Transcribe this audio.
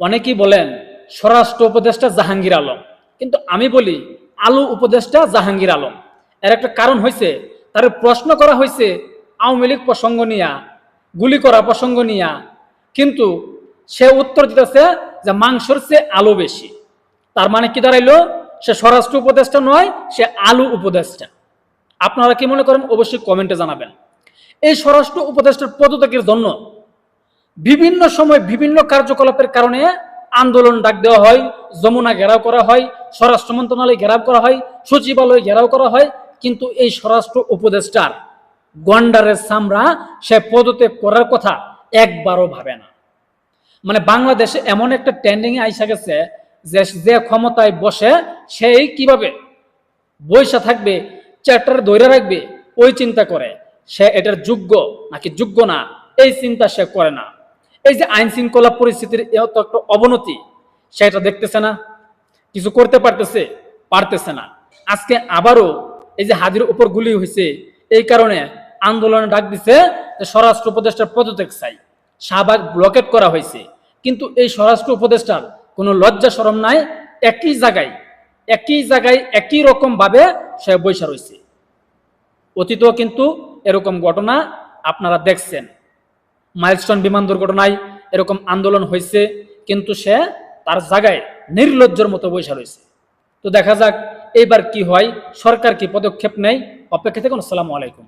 অনেকেই বলেন, স্বরাষ্ট্র উপদেষ্টা জাহাঙ্গীর আলম। কিন্তু আমি বলি, আলু উপদেষ্টা জাহাঙ্গীর আলম। এর একটা কারণ হয়েছে তার প্রশ্ন করা হয়েছে আওয়ামী লীগ প্রসঙ্গ নিয়া, গুলি করা প্রসঙ্গ নিয়া। কিন্তু সে উত্তর দিতেছে যে মাংসর চেয়ে আলু বেশি। তার মানে কি দাঁড়াইলো? সে স্বরাষ্ট্র উপদেষ্টা নয়, সে আলু উপদেষ্টা। আপনারা কি মনে করেন? অবশ্যই কমেন্টে জানাবেন। এই স্বরাষ্ট্র উপদেষ্টার পদত্যাগের জন্য বিভিন্ন সময় বিভিন্ন কার্যকলাপের কারণে আন্দোলন ডাক দেওয়া হয়, যমুনা ঘেরাও করা হয়, স্বরাষ্ট্র মন্ত্রণালয় ঘেরাও করা হয়, সচিবালয় ঘেরাও করা হয়, কিন্তু এই স্বরাষ্ট্র উপদেষ্টার গন্ডারের সামরা সে পদত্যাগ করার কথা একবারও ভাবে না। মানে বাংলাদেশে এমন একটা ট্রেন্ডিং আইসা গেছে যে যে ক্ষমতায় বসে সেই কীভাবে বৈশা থাকবে, চ্যাপ্টার ধরে রাখবে, ওই চিন্তা করে। সে এটার যোগ্য নাকি যোগ্য না, এই চিন্তা সে করে না। এই যে আইন শৃঙ্খলা পরিস্থিতির এত একটা অবনতি, সেটা দেখতেছে না, কিছু করতে পারতেছে পারতেছে না। আজকে আবারও এই যে হাজির উপর গুলি হয়েছে, এই কারণে আন্দোলনে ডাক দিছে যে স্বরাষ্ট্র উপদেষ্টার পদত্যাগ চাই। শাহবাগ ব্লকেট করা হয়েছে, কিন্তু এই স্বরাষ্ট্র উপদেষ্টার কোনো লজ্জা সরম নাই, একই জায়গায় একই জায়গায় একই রকম ভাবে সে বৈশা রয়েছে। অতীতও কিন্তু এরকম ঘটনা আপনারা দেখছেন। মাইলস্টোন বিমান দুর্ঘটনায় এরকম আন্দোলন হয়েছে, কিন্তু সে তার জায়গায় নির্লজ্জর মতো বৈশা রয়েছে। তো দেখা যাক, এইবার কি হয়, সরকার কি পদক্ষেপ নেয়? অপেক্ষা থেকে আসসালামু আলাইকুম।